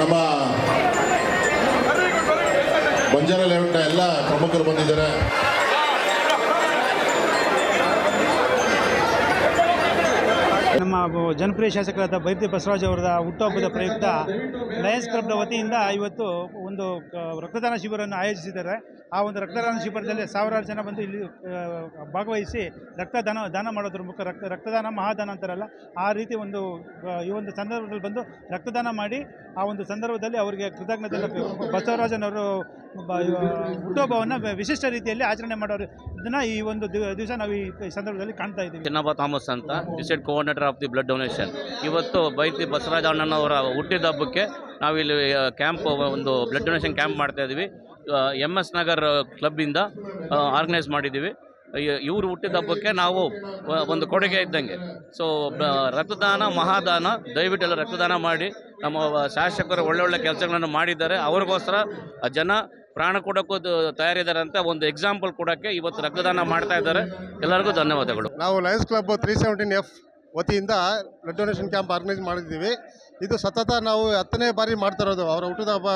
ನಮ್ಮ ಬಂಜಾರ ಲೇಔಟ್ನ ಎಲ್ಲ ಪ್ರಮುಖರು ಬಂದಿದ್ದಾರೆ. ನಮ್ಮ ಜನಪ್ರಿಯ ಶಾಸಕರಾದ ಬೈರ್ತಿ ಬಸವರಾಜ್ ಅವರ ಹುಟ್ಟುಹಬ್ಬದ ಪ್ರಯುಕ್ತ ಲಯನ್ಸ್ ಕ್ಲಬ್ನ ವತಿಯಿಂದ ಇವತ್ತು ಒಂದು ರಕ್ತದಾನ ಶಿಬಿರವನ್ನು ಆಯೋಜಿಸಿದ್ದಾರೆ. ಆ ಒಂದು ರಕ್ತದಾನ ಶಿಬಿರದಲ್ಲಿ ಸಾವಿರಾರು ಜನ ಬಂದು ಇಲ್ಲಿ ಭಾಗವಹಿಸಿ ರಕ್ತದಾನ, ದಾನ ಮಾಡೋದ್ರ ಮುಖ, ರಕ್ತ, ರಕ್ತದಾನ ಮಹಾದಾನ ಅಂತಾರಲ್ಲ, ಆ ರೀತಿ ಒಂದು ಈ ಒಂದು ಸಂದರ್ಭದಲ್ಲಿ ಬಂದು ರಕ್ತದಾನ ಮಾಡಿ ಆ ಒಂದು ಸಂದರ್ಭದಲ್ಲಿ ಅವರಿಗೆ ಕೃತಜ್ಞತೆ ಬಸವರಾಜನವರು ಹುಟ್ಟುಹಬ್ಬವನ್ನು ವಿಶಿಷ್ಟ ರೀತಿಯಲ್ಲಿ ಆಚರಣೆ ಮಾಡೋರು ಇದನ್ನು ಈ ಒಂದು ದಿವಸ ನಾವು ಈ ಈ ಸಂದರ್ಭದಲ್ಲಿ ಕಾಣ್ತಾ ಇದ್ದೀವಿ. ಚಿನ್ನಪ್ಪ ಥಾಮಸ್ ಅಂತ, decide coordinator of the blood donation. ಇವತ್ತು ಬೈತಿ ಬಸವರಾಜ ಅಣ್ಣನವರ ಹುಟ್ಟಿದ ಹಬ್ಬಕ್ಕೆ ನಾವಿಲ್ಲಿ ಕ್ಯಾಂಪ್, ಒಂದು ಬ್ಲಡ್ ಡೊನೇಷನ್ ಕ್ಯಾಂಪ್ ಮಾಡ್ತಾ ಇದ್ದೀವಿ. ಎಂ ಎಸ್ ನಗರ್ ಕ್ಲಬ್ಬಿಂದ ಆರ್ಗನೈಸ್ ಮಾಡಿದ್ದೀವಿ. ಇವರು ಹುಟ್ಟಿದ ಹಬ್ಬಕ್ಕೆ ನಾವು ಒಂದು ಕೊಡುಗೆ ಇದ್ದಂಗೆ. ಸೊ ರಕ್ತದಾನ, ಮಹಾದಾನ, ದಯವಿಟ್ಟು ಎಲ್ಲ ರಕ್ತದಾನ ಮಾಡಿ, ನಮ್ಮ ಶಾಸಕರು ಒಳ್ಳೊಳ್ಳೆ ಕೆಲಸಗಳನ್ನು ಮಾಡಿದ್ದಾರೆ. ಅವ್ರಿಗೋಸ್ಕರ ಜನ ಪ್ರಾಣ ಕೊಡೋಕ್ಕೂ ತಯಾರಿದ್ದಾರೆ ಅಂತ ಒಂದು ಎಕ್ಸಾಂಪಲ್ ಕೊಡೋಕ್ಕೆ ಇವತ್ತು ರಕ್ತದಾನ ಮಾಡ್ತಾ ಇದ್ದಾರೆ. ಎಲ್ಲರಿಗೂ ಧನ್ಯವಾದಗಳು. ನಾವು Lions club three seventeen F ವತಿಯಿಂದ ಬ್ಲಡ್ ಡೊನೇಷನ್ ಕ್ಯಾಂಪ್ ಆರ್ಗನೈಸ್ ಮಾಡಿದ್ದೀವಿ. ಇದು ಸತತ ನಾವು ಹತ್ತನೇ ಬಾರಿ ಮಾಡ್ತಾ ಇರೋದು. ಅವರ ಹುಟ್ಟಿದ ಹಬ್ಬ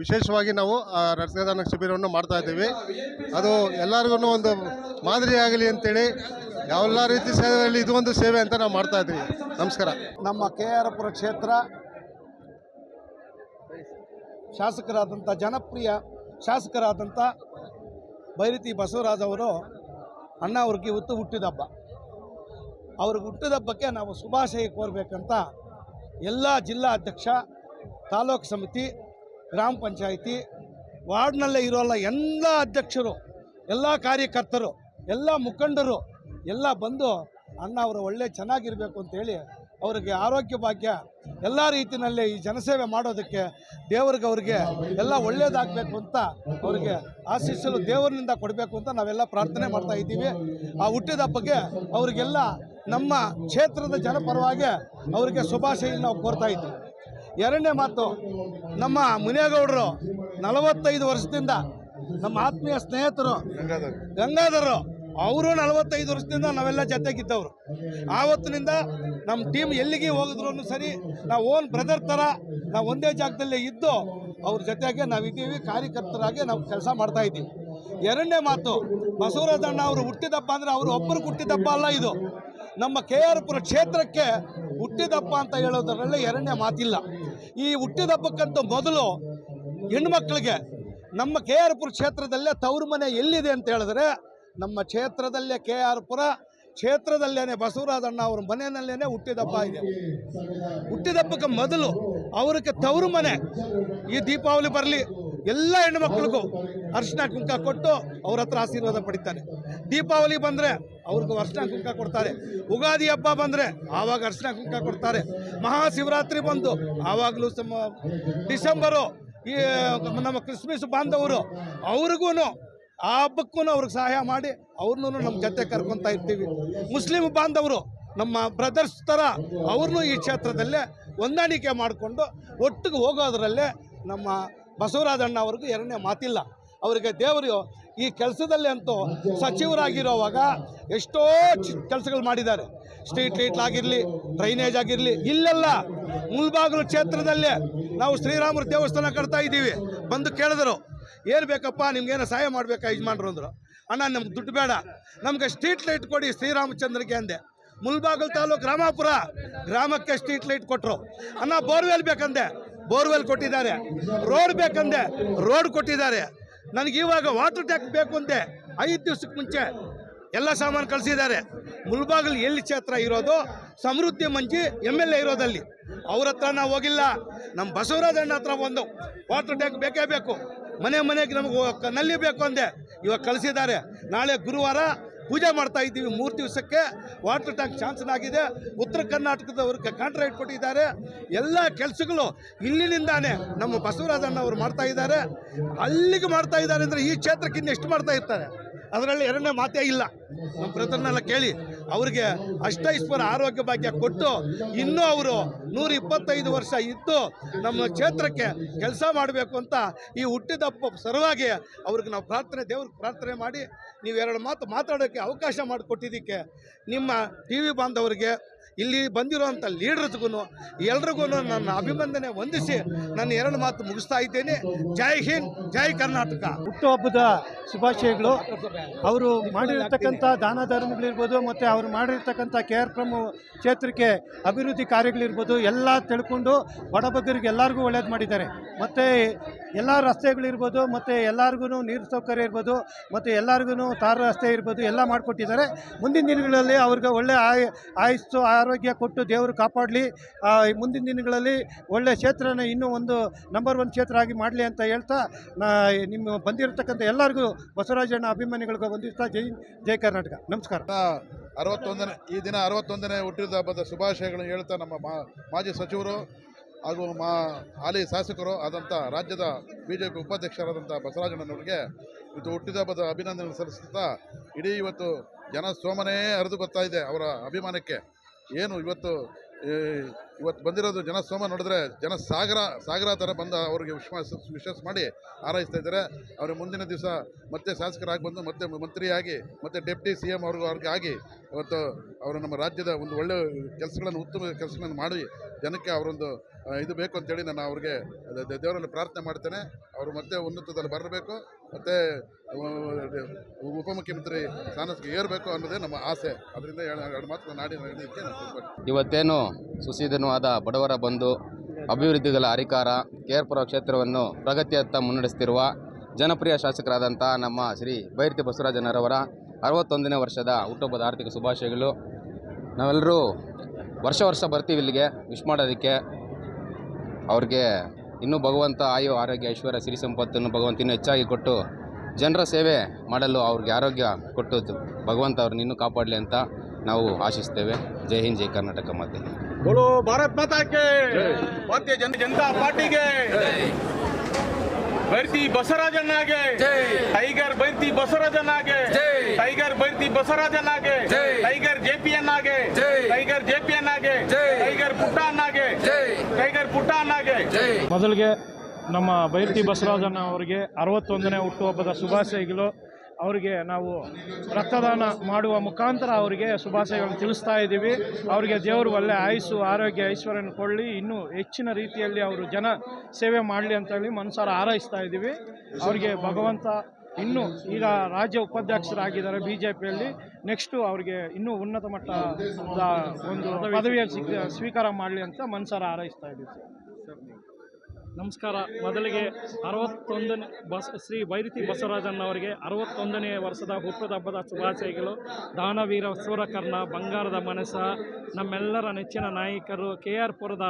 ವಿಶೇಷವಾಗಿ ನಾವು ಆ ರಕ್ತದಾನ ಶಿಬಿರವನ್ನು ಮಾಡ್ತಾ ಇದ್ದೀವಿ. ಅದು ಎಲ್ಲರಿಗೂ ಒಂದು ಮಾದರಿಯಾಗಲಿ ಅಂತೇಳಿ ಯಾವೆಲ್ಲ ರೀತಿ ಸೇವೆಯಲ್ಲಿ ಇದು ಒಂದು ಸೇವೆ ಅಂತ ನಾವು ಮಾಡ್ತಾ ಇದ್ದೀವಿ. ನಮಸ್ಕಾರ. ನಮ್ಮ ಕೆ ಆರ್ ಪುರ ಕ್ಷೇತ್ರ ಶಾಸಕರಾದಂಥ ಜನಪ್ರಿಯ ಶಾಸಕರಾದಂಥ ಬೈರತಿ ಬಸವರಾಜ್ ಅವರು ಅಣ್ಣ ಅವ್ರಿಗೆ ಹುಟ್ಟಿದ ಹಬ್ಬ. ಅವ್ರಿಗೆ ಹುಟ್ಟಿದ ಹಬ್ಬಕ್ಕೆ ನಾವು ಶುಭಾಶಯ ಕೋರಬೇಕಂತ ಎಲ್ಲ ಜಿಲ್ಲಾ ಅಧ್ಯಕ್ಷ, ತಾಲೂಕು ಸಮಿತಿ ಗ್ರಾಮ ಪಂಚಾಯಿತಿ ವಾರ್ಡ್ನಲ್ಲೇ ಇರೋಲ್ಲ ಎಲ್ಲ ಅಧ್ಯಕ್ಷರು, ಎಲ್ಲ ಕಾರ್ಯಕರ್ತರು, ಎಲ್ಲ ಮುಖಂಡರು, ಎಲ್ಲ ಬಂದು ಅಣ್ಣ ಅವರು ಒಳ್ಳೆ ಚೆನ್ನಾಗಿರಬೇಕು ಅಂತೇಳಿ ಅವರಿಗೆ ಆರೋಗ್ಯ ಭಾಗ್ಯ ಎಲ್ಲ ರೀತಿಯಲ್ಲಿ ಈ ಜನಸೇವೆ ಮಾಡೋದಕ್ಕೆ ದೇವ್ರಿಗೆ ಅವ್ರಿಗೆ ಎಲ್ಲ ಒಳ್ಳೇದಾಗಬೇಕು ಅಂತ ಅವರಿಗೆ ಆಶಿಸಲು ದೇವರಿನಿಂದ ಕೊಡಬೇಕು ಅಂತ ನಾವೆಲ್ಲ ಪ್ರಾರ್ಥನೆ ಮಾಡ್ತಾ ಇದ್ದೀವಿ. ಆ ಹುಟ್ಟಿದ ಬಗ್ಗೆ ಅವರಿಗೆಲ್ಲ ನಮ್ಮ ಕ್ಷೇತ್ರದ ಜನಪರವಾಗಿ ಅವರಿಗೆ ಶುಭಾಶಯ ನಾವು ಕೋರ್ತಾ ಇದ್ದೀವಿ. ಎರಡನೇ ಮಾತು, ನಮ್ಮ ಮುನಿಯಗೌಡರು ನಲವತ್ತೈದು ವರ್ಷದಿಂದ ನಮ್ಮ ಆತ್ಮೀಯ ಸ್ನೇಹಿತರು ಗಂಗಾಧರರು ಅವರು ನಲವತ್ತೈದು ವರ್ಷದಿಂದ ನಾವೆಲ್ಲ ಜೊತೆಗಿದ್ದವರು. ಆವತ್ತಿನಿಂದ ನಮ್ಮ ಟೀಮ್ ಎಲ್ಲಿಗೆ ಹೋಗಿದ್ರು ಸರಿ, ನಾವು ಓನ್ ಬ್ರದರ್ ಥರ ನಾವು ಒಂದೇ ಜಾಗದಲ್ಲೇ ಇದ್ದು ಅವ್ರ ಜೊತೆಗೆ ನಾವಿದ್ದೀವಿ ಕಾರ್ಯಕರ್ತರಾಗಿ ನಾವು ಕೆಲಸ ಮಾಡ್ತಾ ಇದ್ದೀವಿ. ಎರಡನೇ ಮಾತು ಬಸವರಾಜಣ್ಣ ಅವರು ಹುಟ್ಟಿದಪ್ಪ ಅಂದರೆ ಅವರು ಒಬ್ಬರು ಹುಟ್ಟಿದಪ್ಪ ಅಲ್ಲ ಇದು. ನಮ್ಮ ಕೆ ಆರ್ ಪುರ ಕ್ಷೇತ್ರಕ್ಕೆ ಹುಟ್ಟಿದಪ್ಪ ಅಂತ ಹೇಳೋದರಲ್ಲಿ ಎರಡನೇ ಮಾತಿಲ್ಲ. ಈ ಹುಟ್ಟಿದಪ್ಪಕ್ಕಂತ ಮೊದಲು ಹೆಣ್ಮಕ್ಳಿಗೆ ನಮ್ಮ ಕೆ ಆರ್ ಪುರ ಕ್ಷೇತ್ರದಲ್ಲೇ ತವರು ಮನೆ ಎಲ್ಲಿದೆ ಅಂತ ಹೇಳಿದ್ರೆ, ನಮ್ಮ ಕ್ಷೇತ್ರದಲ್ಲೇ ಕೆ ಆರ್ ಪುರ ಕ್ಷೇತ್ರದಲ್ಲೇನೆ ಬಸವರಾಜಣ್ಣ ಅವ್ರ ಮನೆಯಲ್ಲೇ ಹುಟ್ಟಿದಪ್ಪ ಇದೆ. ಹುಟ್ಟಿದಪ್ಪಕ್ಕೆ ಮೊದಲು ಅವ್ರಿಗೆ ತವರು ಮನೆ ಈ ದೀಪಾವಳಿ ಬರಲಿ ಎಲ್ಲ ಹೆಣ್ಣು ಮಕ್ಕಳಿಗೂ ಅರ್ಶಿನ ಕುಂಕ ಕೊಟ್ಟು ಅವ್ರ ಹತ್ರ ಆಶೀರ್ವಾದ ಪಡಿತಾರೆ. ದೀಪಾವಳಿ ಬಂದರೆ ಅವ್ರಿಗೂ ಅರ್ಶಿನ ಕುಂಕ ಕೊಡ್ತಾರೆ. ಉಗಾದಿ ಹಬ್ಬ ಬಂದರೆ ಆವಾಗ ಅರ್ಶಿನ ಕುಂಕ ಕೊಡ್ತಾರೆ. ಮಹಾಶಿವರಾತ್ರಿ ಬಂದು ಆವಾಗಲೂ ಸಮ ಡಿಸೆಂಬರು, ಈ, ನಮ್ಮ ಕ್ರಿಸ್ಮಸ್ ಬಾಂಧವರು ಅವ್ರಿಗೂ ಆ ಹಬ್ಬಕ್ಕೂ ಅವ್ರಿಗೆ ಸಹಾಯ ಮಾಡಿ ಅವ್ರನ್ನೂ ನಮ್ಮ ಜೊತೆ ಕರ್ಕೊತಾ ಇರ್ತೀವಿ. ಮುಸ್ಲಿಂ ಬಾಂಧವರು ನಮ್ಮ ಬ್ರದರ್ಸ್ ಥರ ಅವ್ರನ್ನೂ ಈ ಕ್ಷೇತ್ರದಲ್ಲೇ ಹೊಂದಾಣಿಕೆ ಮಾಡಿಕೊಂಡು ಒಟ್ಟಿಗೆ ಹೋಗೋದ್ರಲ್ಲೇ ನಮ್ಮ ಬಸವರಾಜಣ್ಣ ಅವ್ರಿಗೂ ಎರಡನೇ ಮಾತಿಲ್ಲ. ಅವರಿಗೆ ದೇವರು ಈ ಕೆಲಸದಲ್ಲಿ ಅಂತೂ ಸಚಿವರಾಗಿರೋವಾಗ ಎಷ್ಟೋ ಕೆಲಸಗಳು ಮಾಡಿದ್ದಾರೆ. ಸ್ಟ್ರೀಟ್ ಲೈಟ್ ಆಗಿರಲಿ, ಡ್ರೈನೇಜ್ ಆಗಿರಲಿ, ಇಲ್ಲೆಲ್ಲ ಮುಲ್ಬಾಗಲು ಕ್ಷೇತ್ರದಲ್ಲೇ ನಾವು ಶ್ರೀರಾಮರ ದೇವಸ್ಥಾನ ಕಟ್ತಾ ಇದ್ದೀವಿ. ಬಂದು ಕೇಳಿದ್ರು, ಏನು ಬೇಕಪ್ಪ, ನಿಮ್ಗೇನೋ ಸಹಾಯ ಮಾಡಬೇಕಾ ಯಜಮಾನ್ರು? ಅಂದರು. ಅಣ್ಣ, ನಮ್ಗೆ ದುಡ್ಡು ಬೇಡ. ನಮಗೆ ಸ್ಟ್ರೀಟ್ ಲೈಟ್ ಕೊಡಿ ಶ್ರೀರಾಮಚಂದ್ರಿಗೆ ಅಂದೆ. ಮುಲ್ಬಾಗಲ್ ತಾಲೂಕು ರಾಮಾಪುರ, ಗ್ರಾಮಕ್ಕೆ ಸ್ಟ್ರೀಟ್ ಲೈಟ್ ಕೊಟ್ಟರು ಅಣ್ಣ, ಬೋರ್ವೆಲ್ ಬೇಕಂದೆ. ಬೋರ್ವೆಲ್ ಕೊಟ್ಟಿದ್ದಾರೆ. ರೋಡ್ ಬೇಕಂದೆ ರೋಡ್ ಕೊಟ್ಟಿದ್ದಾರೆ. ನನಗೆ ಇವಾಗ ವಾಟರ್ ಟ್ಯಾಂಕ್ ಬೇಕು ಅಂದೆ ಐದು ದಿವ್ಸಕ್ಕೆ ಮುಂಚೆ ಎಲ್ಲ ಸಾಮಾನು ಕಳಿಸಿದ್ದಾರೆ. ಮುಲ್ಬಾಗಲ್ ಎಲ್ಲಿ ಕ್ಷೇತ್ರ ಇರೋದು? Samruddhi Manji M L A ಇರೋದಲ್ಲಿ. ಅವ್ರ ಹತ್ರ ನಾವು ಹೋಗಿಲ್ಲ. ನಮ್ಮ ಬಸವರಾಜಣ್ಣ ಹತ್ರ ಒಂದು ವಾಟರ್ ಟ್ಯಾಂಕ್ ಬೇಕೇ ಬೇಕು. ಮನೆ ಮನೆಗೆ ನಮಗೆ ನಲ್ಲಿ ಬೇಕು ಅಂದೆ. ಇವಾಗ ಕಳಿಸಿದ್ದಾರೆ. ನಾಳೆ ಗುರುವಾರ ಪೂಜೆ ಮಾಡ್ತಾ ಇದ್ದೀವಿ. ಮೂರು ದಿವಸಕ್ಕೆ ವಾಟರ್ ಟ್ಯಾಂಕ್ ಶಾಂಕ್ಷನ್ ಆಗಿದೆ ಉತ್ತರ ಕರ್ನಾಟಕದವ್ರಿಗೆ ಕಾಂಟ್ರಾಕ್ಟ್ ಕೊಟ್ಟಿದ್ದಾರೆ. ಎಲ್ಲ ಕೆಲಸಗಳು ಇಲ್ಲಿನಿಂದಾನೆ ನಮ್ಮ ಬಸವರಾಜಣ್ಣ ಅವರು ಮಾಡ್ತಾ ಇದ್ದಾರೆ. ಅಲ್ಲಿಗೆ ಮಾಡ್ತಾ ಇದ್ದಾರೆ ಅಂದರೆ ಈ ಕ್ಷೇತ್ರಕ್ಕೆ ಎಷ್ಟು ಮಾಡ್ತಾ ಇರ್ತಾರೆ? ಅದರಲ್ಲಿ ಎರಡನೇ ಮಾತೇ ಇಲ್ಲ. ನಮ್ಮ ಬ್ರದರ್ನೆಲ್ಲ ಕೇಳಿ, ಅವ್ರಿಗೆ ಅಷ್ಟೈಶ್ವರ ಆರೋಗ್ಯ ಭಾಗ್ಯ ಕೊಟ್ಟು ಇನ್ನೂ ಅವರು ನೂರ ಇಪ್ಪತ್ತೈದು ವರ್ಷ ಇದ್ದು ನಮ್ಮ ಕ್ಷೇತ್ರಕ್ಕೆ ಕೆಲಸ ಮಾಡಬೇಕು ಅಂತ ಈ ಹುಟ್ಟಿದಪ್ಪ ಸಲುವಾಗಿ ಅವ್ರಿಗೆ ನಾವು ಪ್ರಾರ್ಥನೆ, ದೇವ್ರಿಗೆ ಪ್ರಾರ್ಥನೆ ಮಾಡಿ ನೀವು ಎರಡು ಮಾತು ಮಾತಾಡೋಕ್ಕೆ ಅವಕಾಶ ಮಾಡಿಕೊಟ್ಟಿದ್ದಕ್ಕೆ ನಿಮ್ಮ ಟಿ ವಿ ಬಾಂಧವರಿಗೆ ಇಲ್ಲಿ ಬಂದಿರುವಂಥ ಲೀಡರ್ಸ್ಗೂ ಎಲ್ರಿಗೂ ನನ್ನ ಅಭಿನಂದನೆ ಹೊಂದಿಸಿ ನನ್ನ ಎರಡು ಮಾತು ಮುಗಿಸ್ತಾ ಇದ್ದೇನೆ. ಜೈ ಹಿಂದ್, ಜೈ ಕರ್ನಾಟಕ. ಹುಟ್ಟುಹಬ್ಬದ ಶುಭಾಶಯಗಳು. ಅವರು ಮಾಡಿರ್ತಕ್ಕಂಥ ದಾನ ಧರ್ಮಗಳಿರ್ಬೋದು, ಮತ್ತು ಅವರು ಮಾಡಿರ್ತಕ್ಕಂಥ ಕೆ ಆರ್ ಕ್ರಮ ಕ್ಷೇತ್ರಕ್ಕೆ ಅಭಿವೃದ್ಧಿ ಕಾರ್ಯಗಳಿರ್ಬೋದು, ಎಲ್ಲ ತಿಳ್ಕೊಂಡು ಬಡಬಗ್ಗರಿಗೆ ಎಲ್ಲರಿಗೂ ಒಳ್ಳೇದು ಮಾಡಿದ್ದಾರೆ. ಮತ್ತು ಎಲ್ಲ ರಸ್ತೆಗಳಿರ್ಬೋದು, ಮತ್ತು ಎಲ್ಲರಿಗೂ ನೀರು ಸೌಕರ್ಯ ಇರ್ಬೋದು, ಮತ್ತು ಎಲ್ಲರಿಗೂ ತಾರ ರಸ್ತೆ ಇರ್ಬೋದು, ಎಲ್ಲ ಮಾಡಿಕೊಟ್ಟಿದ್ದಾರೆ. ಮುಂದಿನ ದಿನಗಳಲ್ಲಿ ಅವ್ರಿಗೆ ಒಳ್ಳೆ ಆಯ್, ಆಯಸ್ಸು ಆರೋಗ್ಯ ಕೊಟ್ಟು ದೇವರು ಕಾಪಾಡಲಿ. ಮುಂದಿನ ದಿನಗಳಲ್ಲಿ ಒಳ್ಳೆಯ ಕ್ಷೇತ್ರನ ಇನ್ನೂ ಒಂದು ನಂಬರ್ ಒನ್ ಕ್ಷೇತ್ರ ಆಗಿ ಮಾಡಲಿ ಅಂತ ಹೇಳ್ತಾ, ನಾ, ನಿಮ್ಮ ಬಂದಿರತಕ್ಕಂಥ ಎಲ್ಲರಿಗೂ ಬಸವರಾಜಣ್ಣ ಅಭಿಮಾನಿಗಳಿಗೂ ವಂದಿಸ್ತಾ, ಜೈ ಜೈ ಕರ್ನಾಟಕ. ನಮಸ್ಕಾರ. ಅರವತ್ತೊಂದನೇ, ಈ ದಿನ ಅರವತ್ತೊಂದನೇ ಹುಟ್ಟಿದ ಹಬ್ಬದ ಶುಭಾಶಯಗಳನ್ನು ಹೇಳ್ತಾ ನಮ್ಮ ಮಾಜಿ ಸಚಿವರು ಹಾಗೂ ಮಾ ಹಾಲಿ ಶಾಸಕರು ಆದಂಥ ರಾಜ್ಯದ ಬಿ ಜೆ ಪಿ ಉಪಾಧ್ಯಕ್ಷರಾದಂಥ ಬಸವರಾಜಣ್ಣನವರಿಗೆ ಇವತ್ತು ಹುಟ್ಟಿದ ಹಬ್ಬದ ಅಭಿನಂದನೆ ಸಲ್ಲಿಸುತ್ತಾ, ಇಡೀ ಇವತ್ತು ಜನ ಸೋಮನೇ ಹರಿದು ಬರ್ತಾ ಇದೆ ಅವರ ಅಭಿಮಾನಕ್ಕೆ. ಏನು ಇವತ್ತು ಇವತ್ತು ಬಂದಿರೋದು ಜನ ಸೋಮ ನೋಡಿದ್ರೆ ಜನ ಸಾಗರ ಸಾಗರ ಥರ ಬಂದ ಅವರಿಗೆ ವಿಶ್ವಾಸ ವಿಶ್ವಾಸ ಮಾಡಿ ಆರೈಸ್ತಾ ಇದ್ದಾರೆ. ಅವರು ಮುಂದಿನ ದಿವಸ ಮತ್ತೆ ಶಾಸಕರಾಗಿ ಬಂದು ಮತ್ತೆ ಮಂತ್ರಿಯಾಗಿ, ಮತ್ತೆ ಡೆಪ್ಟಿ ಸಿ ಎಂ ಅವ್ರಿಗೂ ಅವ್ರಿಗೆ ಆಗಿ ಇವತ್ತು ಅವರು ನಮ್ಮ ರಾಜ್ಯದ ಒಂದು ಒಳ್ಳೆ ಕೆಲಸಗಳನ್ನು, ಉತ್ತಮ ಕೆಲಸಗಳನ್ನು ಮಾಡಿ ಜನಕ್ಕೆ ಅವರೊಂದು ಇದು ಬೇಕು ಅಂತೇಳಿ ನಾನು ಅವ್ರಿಗೆ ದೇವರಲ್ಲಿ ಪ್ರಾರ್ಥನೆ ಮಾಡ್ತೇನೆ. ಅವರು ಮತ್ತೆ ಉನ್ನತದಲ್ಲಿ ಬರಬೇಕು. ಮತ್ತು ಉಪಮುಖ್ಯಮಂತ್ರಿ ಸ್ಥಾನಕ್ಕೆ ಏರಬೇಕು ಅನ್ನೋದೇ ನಮ್ಮ ಆಸೆ. ಅದರಿಂದ ಎರಡು ಮಾತು ನಾಡಿ ನಡೆಯೋದಕ್ಕೆ ನಾನು ಇವತ್ತೇನು ಸುಸೀದನೂ ಆದ ಬಡವರ ಬಂಧು, ಅಭಿವೃದ್ಧಿಗಳ ಅಧಿಕಾರ ಕೇರ್ಪುರ ಕ್ಷೇತ್ರವನ್ನು ಪ್ರಗತಿಯತ್ತ ಮುನ್ನಡೆಸ್ತಿರುವ ಜನಪ್ರಿಯ ಶಾಸಕರಾದಂಥ ನಮ್ಮ ಶ್ರೀ ಬೈರತಿ ಬಸವರಾಜನರವರ ಅರವತ್ತೊಂದನೇ ವರ್ಷದ ಹುಟ್ಟುಹಬ್ಬದ ಆರ್ಥಿಕ ಶುಭಾಶಯಗಳು. ನಾವೆಲ್ಲರೂ ವರ್ಷ ವರ್ಷ ಬರ್ತೀವಿ ಇಲ್ಲಿಗೆ, ವಿಶ್ ಮಾಡೋದಕ್ಕೆ. ಅವ್ರಿಗೆ ಇನ್ನೂ ಭಗವಂತ ಆಯು ಆರೋಗ್ಯ ಐಶ್ವರ್ಯ ಸಿರಿ ಸಂಪತ್ತನ್ನು ಭಗವಂತ ಇನ್ನೂ ಹೆಚ್ಚಾಗಿ ಕೊಟ್ಟು ಜನರ ಸೇವೆ ಮಾಡಲು ಅವ್ರಿಗೆ ಆರೋಗ್ಯ ಕೊಟ್ಟು ಭಗವಂತ ಅವ್ರನ್ನ ಇನ್ನೂ ಕಾಪಾಡಲಿ ಅಂತ ನಾವು ಆಶಿಸ್ತೇವೆ. ಜೈ ಹಿಂದ್ ಜೈ ಕರ್ನಾಟಕ ಮಾತೆ. ಭಾರತ್ ಮಾತಾಕೆ ಭಾರತೀಯ ಜನ ಜನತಾ ಪಾರ್ಟಿಗೆ! ಬೈರ್ತಿ ಬಸವರಾಜನಾಗೆ ಟೈಗರ್ ಬೈರ್ತಿ ಬಸವರಾಜನಾಗೆ ಟೈಗರ್ ಬೈರ್ತಿ ಬಸವರಾಜನಾಗೆ ಟೈಗರ್ ಜೆಪಿಯನ್ನಾಗೆ ಟೈಗರ್ ಜೆಪಿಯನ್ನಾಗೆ ಟೈಗರ್ ಪುಟ್ಟನ್ನಾಗೆ ಮೊದಲಿಗೆ ನಮ್ಮ ಬೈರ್ತಿ ಬಸವರಾಜನ ಅವರಿಗೆ ಅರವತ್ತೊಂದನೇ ಹುಟ್ಟುಹಬ್ಬದ ಶುಭಾಶಯಗಳು. ಅವರಿಗೆ ನಾವು ರಕ್ತದಾನ ಮಾಡುವ ಮುಖಾಂತರ ಅವರಿಗೆ ಶುಭಾಶಯಗಳನ್ನು ತಿಳಿಸ್ತಾ ಇದ್ದೀವಿ. ಅವರಿಗೆ ದೇವರು ಒಳ್ಳೆ ಆಯುಸ್ಸು, ಆರೋಗ್ಯ, ಐಶ್ವರ್ಯನ ಕೊಡಲಿ. ಇನ್ನೂ ಹೆಚ್ಚಿನ ರೀತಿಯಲ್ಲಿ ಅವರು ಜನ ಸೇವೆ ಮಾಡಲಿ ಅಂತೇಳಿ ಮನಸಾರ ಹಾರೈಸ್ತಾ ಇದ್ದೀವಿ. ಅವರಿಗೆ ಭಗವಂತ ಇನ್ನೂ ಈಗ ರಾಜ್ಯ ಉಪಾಧ್ಯಕ್ಷರಾಗಿದ್ದಾರೆ ಬಿ ಜೆ ಪಿಯಲ್ಲಿ ನೆಕ್ಸ್ಟು ಅವರಿಗೆ ಇನ್ನೂ ಉನ್ನತ ಮಟ್ಟದ ಒಂದು ಪದವಿಯಲ್ಲಿ ಸ್ವೀಕಾರ ಮಾಡಲಿ ಅಂತ ಮನಸಾರ ಹಾರೈಸ್ತಾ ಇದ್ದೀವಿ. ನಮಸ್ಕಾರ. ಮೊದಲಿಗೆ ಅರವತ್ತೊಂದನೇ ಬಸ್ ಶ್ರೀ ವೈರಿತಿ ಬಸವರಾಜನ್ ಅವರಿಗೆ ಅರವತ್ತೊಂದನೇ ವರ್ಷದ ಹುಟ್ಟದ ಹಬ್ಬದ ಶುಭಾಶಯಗಳು. ದಾನವೀರ ಸೂರಕರ್ಣ, ಬಂಗಾರದ ಮನಸ ನಮ್ಮೆಲ್ಲರ ನೆಚ್ಚಿನ ನಾಯಕರು ಕೆ ಆರ್ ಪುರದ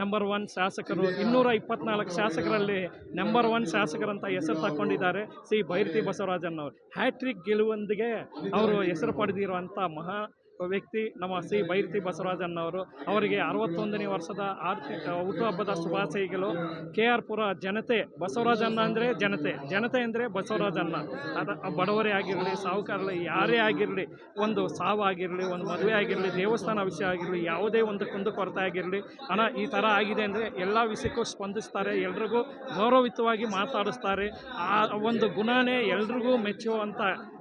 ನಂಬರ್ ಒನ್ ಶಾಸಕರು, ಇನ್ನೂರ ಇಪ್ಪತ್ನಾಲ್ಕು ಶಾಸಕರಲ್ಲಿ ನಂಬರ್ ಒನ್ ಶಾಸಕರಂತ ಹೆಸರು ತಗೊಂಡಿದ್ದಾರೆ ಶ್ರೀ ಬೈರತಿ ಬಸವರಾಜಣ್ಣವರು ಹ್ಯಾಟ್ರಿಕ್ ಗೆಲುವೊಂದಿಗೆ ಅವರು ಹೆಸರು ಪಡೆದಿರುವಂಥ ಮಹಾ ವ್ಯಕ್ತಿ ನಮ್ಮ ಶ್ರೀ ಬೈರತಿ ಬಸವರಾಜನ್ನವರು ಅವರಿಗೆ ಅರವತ್ತೊಂದನೇ ವರ್ಷದ ಆರ್ಥಿಕ ಹುಟ್ಟುಹಬ್ಬದ ಶುಭಾಶಯಗಳು. ಕೆ ಆರ್ ಪುರ ಜನತೆ ಬಸವರಾಜನ್ನ ಅಂದರೆ ಜನತೆ. ಜನತೆ ಅಂದರೆ ಬಸವರಾಜನ್ನ ಅದ ಬಡವರೇ ಆಗಿರಲಿ, ಸಾಹುಕಾರರು, ಯಾರೇ ಆಗಿರಲಿ, ಒಂದು ಸಾವಾಗಿರಲಿ ಒಂದು ಮದುವೆ ಆಗಿರಲಿ, ದೇವಸ್ಥಾನ ವಿಷಯ ಆಗಿರಲಿ, ಯಾವುದೇ ಒಂದು ಕುಂದು ಕೊರತೆ ಆಗಿರಲಿ, ಹಣ ಈ ಥರ ಆಗಿದೆ ಅಂದರೆ ಎಲ್ಲ ವಿಷಯಕ್ಕೂ ಸ್ಪಂದಿಸ್ತಾರೆ, ಎಲ್ರಿಗೂ ಗೌರವಯುತವಾಗಿ ಮಾತಾಡಿಸ್ತಾರೆ. ಆ ಒಂದು ಗುಣನೇ ಎಲ್ರಿಗೂ ಮೆಚ್ಚುವಂಥ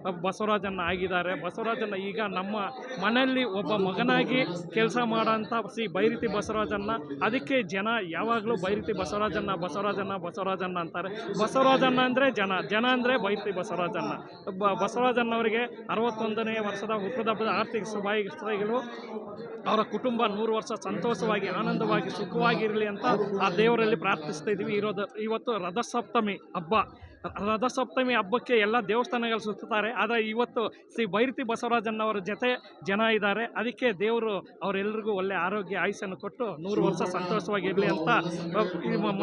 ಬಸವರಾಜಣ್ಣ ಆಗಿದ್ದಾರೆ. ಬಸವರಾಜನ್ನ ಈಗ ನಮ್ಮ ಮನೆಯಲ್ಲಿ ಒಬ್ಬ ಮಗನಾಗಿ ಕೆಲಸ ಮಾಡೋಂಥ ಸಿ ಬೈರತಿ ಬಸವರಾಜನ್ನ. ಅದಕ್ಕೆ ಜನ ಯಾವಾಗಲೂ ಬೈರತಿ ಬಸವರಾಜನ್ನ ಬಸವರಾಜನ್ನ ಬಸವರಾಜನ್ನ ಅಂತಾರೆ. ಬಸವರಾಜನ್ನ ಅಂದರೆ ಜನ ಜನ ಅಂದರೆ ಬೈರತಿ ಬಸವರಾಜನ್ನ. ಬ ಬಸವರಾಜಣ್ಣವರಿಗೆ ಅರವತ್ತೊಂದನೇ ವರ್ಷದ ಹುಟ್ಟದಬ್ಬದ ಆರ್ಥಿಕ ಶುಭಾಶಯಗಳು. ಅವರ ಕುಟುಂಬ ನೂರು ವರ್ಷ ಸಂತೋಷವಾಗಿ, ಆನಂದವಾಗಿ, ಸುಖವಾಗಿರಲಿ ಅಂತ ಆ ದೇವರಲ್ಲಿ ಪ್ರಾರ್ಥಿಸ್ತಾ ಇದ್ದೀವಿ. ಇರೋದು, ಇವತ್ತು ರಥಸಪ್ತಮಿ ಹಬ್ಬ. ರಥಸಪ್ತಮಿ ಹಬ್ಬಕ್ಕೆ ಎಲ್ಲ ದೇವಸ್ಥಾನಗಳು ಸುತ್ತಾರೆ. ಆದರೆ ಇವತ್ತು ಶ್ರೀ ಬೈರತಿ ಬಸವರಾಜಣ್ಣವರ ಜೊತೆ ಜನ ಇದ್ದಾರೆ. ಅದಕ್ಕೆ ದೇವರು ಅವರೆಲ್ಲರಿಗೂ ಒಳ್ಳೆ ಆರೋಗ್ಯ ಆಯುಷನ್ನು ಕೊಟ್ಟು ನೂರು ವರ್ಷ ಸಂತೋಷವಾಗಿರಲಿ ಅಂತ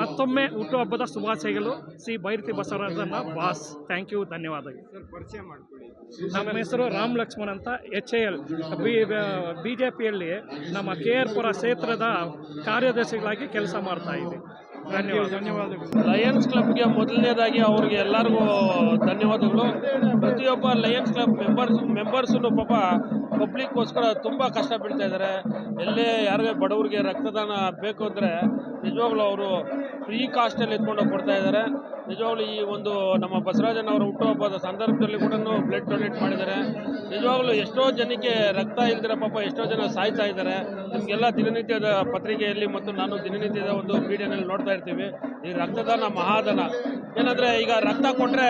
ಮತ್ತೊಮ್ಮೆ ಹುಟ್ಟುಹಬ್ಬದ ಶುಭಾಶಯಗಳು. ಶ್ರೀ ಭೈರತಿ ಬಸವರಾಜನ ಬಾಸ್ ಥ್ಯಾಂಕ್ ಯು ಧನ್ಯವಾದಗಳು. ನಮ್ಮ ಹೆಸರು ರಾಮ್ ಲಕ್ಷ್ಮಣ್ ಅಂತ. H A L B B J ಪಿಯಲ್ಲಿ ನಮ್ಮ ಕೆ ಆರ್ ಪುರ ಕ್ಷೇತ್ರದ ಕಾರ್ಯದರ್ಶಿಗಳಾಗಿ ಕೆಲಸ ಮಾಡ್ತಾ ಇದ್ದೀವಿ ಧನ್ಯವಾದ. ಲಯನ್ಸ್ ಕ್ಲಬ್ಗೆ ಮೊದಲನೇದಾಗಿ ಅವ್ರಿಗೆ ಎಲ್ಲರಿಗೂ ಧನ್ಯವಾದಗಳು. ಪ್ರತಿಯೊಬ್ಬ ಲಯನ್ಸ್ ಕ್ಲಬ್ ಮೆಂಬರ್ಸ್ ಮೆಂಬರ್ಸು ಪಾಪ ಪಬ್ಲಿಕ್ಕೋಸ್ಕರ ತುಂಬ ಕಷ್ಟ ಬೀಳ್ತಾ ಇದ್ದಾರೆ. ಎಲ್ಲೇ ಯಾರಿಗೆ ಬಡವರಿಗೆ ರಕ್ತದಾನ ಬೇಕು ಅಂದರೆ ನಿಜವಾಗ್ಲೂ ಅವರು ಫ್ರೀ ಕಾಸ್ಟಲ್ಲಿ ಎತ್ಕೊಂಡು ಕೊಡ್ತಾ ಇದ್ದಾರೆ. ನಿಜವಾಗ್ಲೂ ಈ ಒಂದು ನಮ್ಮ ಬಸವರಾಜನವರ ಹುಟ್ಟುಹಬ್ಬದ ಸಂದರ್ಭದಲ್ಲಿ ಕೂಡ ಬ್ಲಡ್ ಡೊನೇಟ್ ಮಾಡಿದ್ದಾರೆ. ನಿಜವಾಗ್ಲೂ ಎಷ್ಟೋ ಜನಕ್ಕೆ ರಕ್ತ ಇಲ್ದಿರ ಪಾಪ ಎಷ್ಟೋ ಜನ ಸಾಯ್ತಾ ಇದ್ದಾರೆ. ನಿಮಗೆಲ್ಲ ದಿನನಿತ್ಯದ ಪತ್ರಿಕೆಯಲ್ಲಿ ಮತ್ತು ನಾನು ದಿನನಿತ್ಯದ ಒಂದು ಮೀಡಿಯಾನಲ್ಲಿ ನೋಡ್ತಾ ಇರ್ತೀವಿ. ಈ ರಕ್ತದಾನ ಮಹಾದಾನ. ಏನಂದರೆ ಈಗ ರಕ್ತ ಕೊಟ್ಟರೆ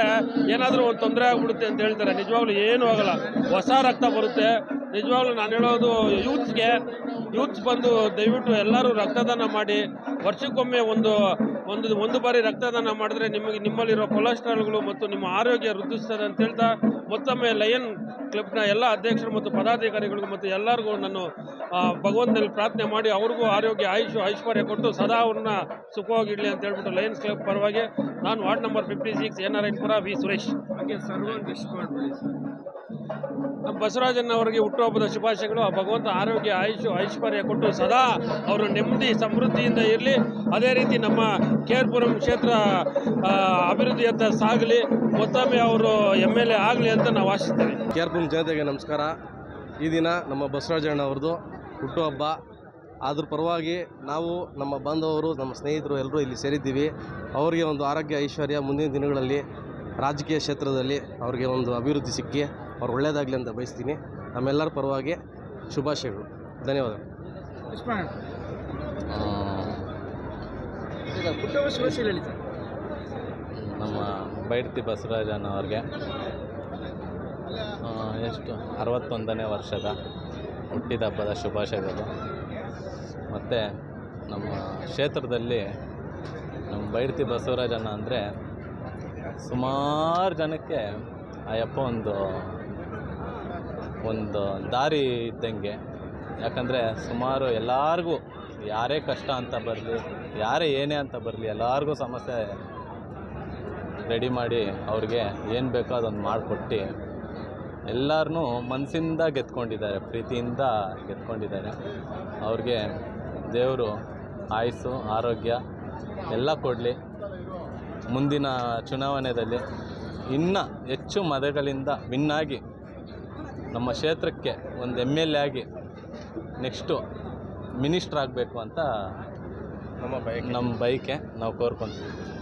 ಏನಾದರೂ ಒಂದು ತೊಂದರೆ ಆಗ್ಬಿಡುತ್ತೆ ಅಂತ ಹೇಳ್ತಾರೆ. ನಿಜವಾಗ್ಲೂ ಏನೂ ಆಗಲ್ಲ. ಹೊಸ ರಕ್ತ ಬರುತ್ತೆ. ನಿಜವಾಗ್ಲೂ ನಾನು ಹೇಳೋದು ಯೂತ್ಸ್ಗೆ ಯೂತ್ಸ್ ಬಂದು ದಯವಿಟ್ಟು ಎಲ್ಲರೂ ರಕ್ತದಾನ ಮಾಡಿ. ವರ್ಷಕ್ಕೊಮ್ಮೆ ಒಂದು ಒಂದು ಒಂದು ಬಾರಿ ರಕ್ತದಾನ ಮಾಡಿದ್ರೆ ನಿಮಗೆ ನಿಮ್ಮಲ್ಲಿರೋ ಕೊಲೆಸ್ಟ್ರಾಲ್ಗಳು ಮತ್ತು ನಿಮ್ಮ ಆರೋಗ್ಯ ವೃದ್ಧಿಸ್ತದೆ ಅಂತ ಹೇಳ್ತಾ ಮತ್ತೊಮ್ಮೆ ಲಯನ್ ಕ್ಲಬ್ನ ಎಲ್ಲ ಅಧ್ಯಕ್ಷರು ಮತ್ತು ಪದಾಧಿಕಾರಿಗಳಿಗೂ ಮತ್ತು ಎಲ್ಲರಿಗೂ ನಾನು ಭಗವಂತನಲ್ಲಿ ಪ್ರಾರ್ಥನೆ ಮಾಡಿ ಅವ್ರಿಗೂ ಆರೋಗ್ಯ, ಆಯುಷು, ಐಶ್ವರ್ಯ ಕೊಟ್ಟು ಸದಾ ಅವ್ರನ್ನ ಸುಖವಾಗಿಡಲಿ ಅಂತ ಹೇಳ್ಬಿಟ್ಟು ಲಯನ್ಸ್ ಕ್ಲಬ್ ಪರವಾಗಿ ನಾನು ward number fifty six N R Pura V Suresh. ಮಾಡಿ ಬಸವರಾಜನ್ ಅವರಿಗೆ ಹುಟ್ಟುಹಬ್ಬದ ಶುಭಾಶಯಗಳು. ಆ ಭಗವಂತ ಆರೋಗ್ಯ, ಆಯುಷು, ಐಶ್ವರ್ಯ ಕೊಟ್ಟು ಸದಾ ಅವರು ನೆಮ್ಮದಿ, ಸಮೃದ್ಧಿಯಿಂದ ಇರಲಿ. ಅದೇ ರೀತಿ ನಮ್ಮ ಕೇರ್ಪುರಂ ಕ್ಷೇತ್ರ ಅಭಿವೃದ್ಧಿಯತ್ತ ಸಾಗಲಿ. ಮತ್ತೊಮ್ಮೆ ಅವರು ಎಂ ಎಲ್ ಎ ಆಗಲಿ ಅಂತ ನಾವು ಆಶಿಸ್ತೇವೆ. ಕೇರ್ಪುರಂ ಜನತೆಗೆ ನಮಸ್ಕಾರ. ಈ ದಿನ ನಮ್ಮ ಬಸವರಾಜಣ್ಣವ್ರದ್ದು ಹುಟ್ಟುಹಬ್ಬ. ಅದ್ರ ಪರವಾಗಿ ನಾವು ನಮ್ಮ ಬಾಂಧವರು, ನಮ್ಮ ಸ್ನೇಹಿತರು ಎಲ್ಲರೂ ಇಲ್ಲಿ ಸೇರಿದ್ದೀವಿ. ಅವರಿಗೆ ಒಂದು ಆರೋಗ್ಯ, ಐಶ್ವರ್ಯ ಮುಂದಿನ ದಿನಗಳಲ್ಲಿ ರಾಜಕೀಯ ಕ್ಷೇತ್ರದಲ್ಲಿ ಅವ್ರಿಗೆ ಒಂದು ಅಭಿವೃದ್ಧಿ ಸಿಕ್ಕಿ. ಅವ್ರು ಒಳ್ಳೆಯದಾಗಲಿ ಅಂತ ಬಯಸ್ತೀನಿ. ನಮ್ಮೆಲ್ಲರ ಪರವಾಗಿ ಶುಭಾಶಯಗಳು. ಧನ್ಯವಾದಗಳು. ನಮ್ಮ ಬೈಡ್ತಿ ಬಸವರಾಜನವ್ರಿಗೆ ಎಷ್ಟು ಅರವತ್ತೊಂದನೇ ವರ್ಷದ ಹುಟ್ಟಿದ ಹಬ್ಬದ ಶುಭಾಶಯಗಳು. ಮತ್ತು ನಮ್ಮ ಕ್ಷೇತ್ರದಲ್ಲಿ ನಮ್ಮ ಬೈಡ್ತಿ ಬಸವರಾಜಣ್ಣ ಅಂದರೆ ಸುಮಾರು ಜನಕ್ಕೆ ಆ ಯಪ್ಪ ಒಂದು ಒಂದು ದಾರಿ ಇದ್ದಂಗೆ. ಯಾಕಂದರೆ ಸುಮಾರು ಎಲ್ಲರಿಗೂ ಯಾರೇ ಕಷ್ಟ ಅಂತ ಬರಲಿ, ಯಾರೇ ಏನೇ ಅಂತ ಬರಲಿ ಎಲ್ಲರಿಗೂ ಸಮಸ್ಯೆ ರೆಡಿ ಮಾಡಿ ಅವ್ರಿಗೆ ಏನು ಬೇಕೋ ಅದೊಂದು ಮಾಡಿಕೊಟ್ಟು ಎಲ್ಲರನ್ನೂ ಮನಸ್ಸಿಂದ ಗೆದ್ಕೊಂಡಿದ್ದಾರೆ ಪ್ರೀತಿಯಿಂದ ಗೆದ್ಕೊಂಡಿದ್ದಾರೆ ಅವ್ರಿಗೆ ದೇವರು ಆಯುಸ್ಸು, ಆರೋಗ್ಯ ಎಲ್ಲ ಕೊಡಲಿ. ಮುಂದಿನ ಚುನಾವಣೆಯಲ್ಲಿ ಇನ್ನೂ ಹೆಚ್ಚು ಮತಗಳಿಂದ ವಿನ್ನಾಗಿ ನಮ್ಮ ಕ್ಷೇತ್ರಕ್ಕೆ ಒಂದು ಎಂ ಎಲ್ ಎ ಆಗಿ ನೆಕ್ಸ್ಟು ಮಿನಿಸ್ಟ್ರ್ ಆಗಬೇಕು ಅಂತ ನಮ್ಮ ಬಯಕೆ. ನಮ್ಮ ಬೈಕೆ ನಾವು ಕೋರ್ಕೊತೀವಿ.